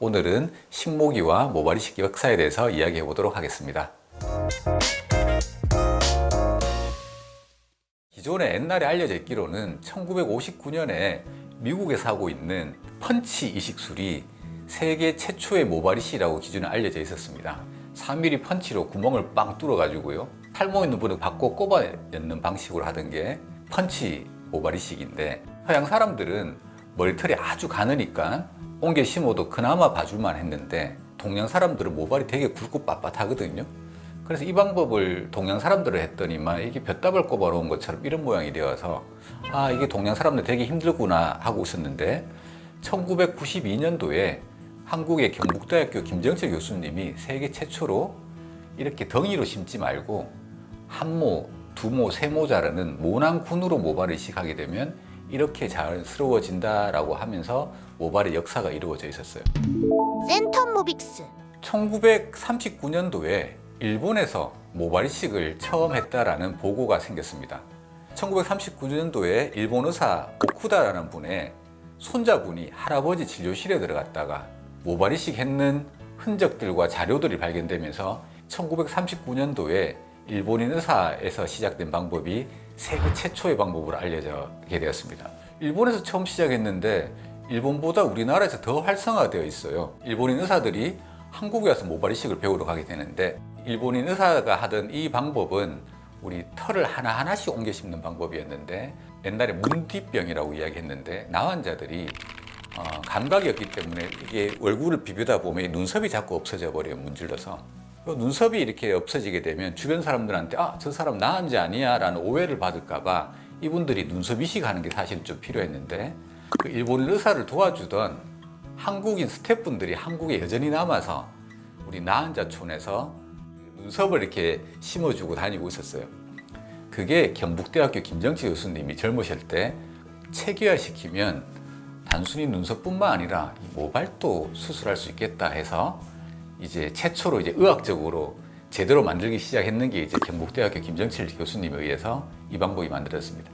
오늘은 식모기와 모발이식 역사에 대해서 이야기해 보도록 하겠습니다. 기존에 옛날에 알려져 있기로는 1959년에 미국에서 하고 있는 펀치 이식술이 세계 최초의 모발이식이라고 기존에 알려져 있었습니다. 3mm 펀치로 구멍을 빵 뚫어가지고요. 탈모 있는 분을 받고 꼽아 넣는 방식으로 하던 게 펀치 모발이식인데 서양 사람들은 머리털이 아주 가느니까 옮겨 심어도 그나마 봐줄만 했는데 동양 사람들은 모발이 되게 굵고 빳빳하거든요. 그래서 이 방법을 동양 사람들을 했더니만 이게 볕답을 꼽아 놓은 것처럼 이런 모양이 되어서 아 이게 동양 사람들 되게 힘들구나 하고 있었는데 1992년도에 한국의 경북대학교 김정철 교수님이 세계 최초로 이렇게 덩이로 심지 말고 한모, 두모, 세모 자르는 모낭군으로 모발을 이식하게 되면 이렇게 자연스러워진다라고 하면서 모발의 역사가 이루어져 있었어요. 센텀 모빅스 1939년도에 일본에서 모발이식을 처음 했다라는 보고가 생겼습니다. 1939년도에 일본 의사 오쿠다라는 분의 손자분이 할아버지 진료실에 들어갔다가 모발이식 했는 흔적들과 자료들이 발견되면서 1939년도에 일본인 의사에서 시작된 방법이 세계 최초의 방법으로 알려지게 되었습니다. 일본에서 처음 시작했는데 일본보다 우리나라에서 더 활성화되어 있어요. 일본인 의사들이 한국에 와서 모발 이식을 배우러 가게 되는데 일본인 의사가 하던 이 방법은 우리 털을 하나하나씩 옮겨 심는 방법이었는데 옛날에 문뒷병이라고 이야기했는데 나환자들이 어, 감각이었기 때문에 이게 얼굴을 비비다 보면 이 눈썹이 자꾸 없어져 버려요 문질러서 그 눈썹이 이렇게 없어지게 되면 주변 사람들한테 아 저 사람 나은지 아니야 라는 오해를 받을까봐 이분들이 눈썹 이식하는 게 사실 좀 필요했는데 그 일본 의사를 도와주던 한국인 스태프분들이 한국에 여전히 남아서 우리 나은자촌에서 눈썹을 이렇게 심어주고 다니고 있었어요. 그게 경북대학교 김정치 교수님이 젊으실 때 체계화시키면 단순히 눈썹뿐만 아니라 이 모발도 수술할 수 있겠다 해서 이제 최초로 이제 의학적으로 제대로 만들기 시작했는 게 이제 경북대학교 김정칠 교수님에 의해서 이 방법이 만들어졌습니다.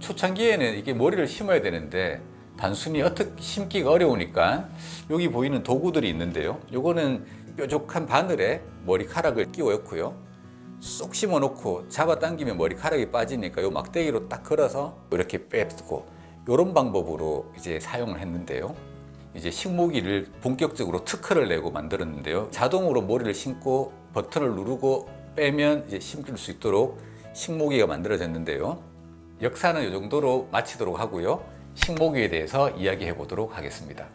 초창기에는 이게 머리를 심어야 되는데 단순히 어떻게 심기가 어려우니까 여기 보이는 도구들이 있는데요. 요거는 뾰족한 바늘에 머리카락을 끼워 넣고요. 쏙 심어 놓고 잡아 당기면 머리카락이 빠지니까 요 막대기로 딱 걸어서 이렇게 빼고 이런 방법으로 이제 사용을 했는데요. 이제 식모기를 본격적으로 특허를 내고 만들었는데요. 자동으로 머리를 심고 버튼을 누르고 빼면 이제 심길 수 있도록 식모기가 만들어졌는데요. 역사는 이 정도로 마치도록 하고요. 식모기에 대해서 이야기해 보도록 하겠습니다.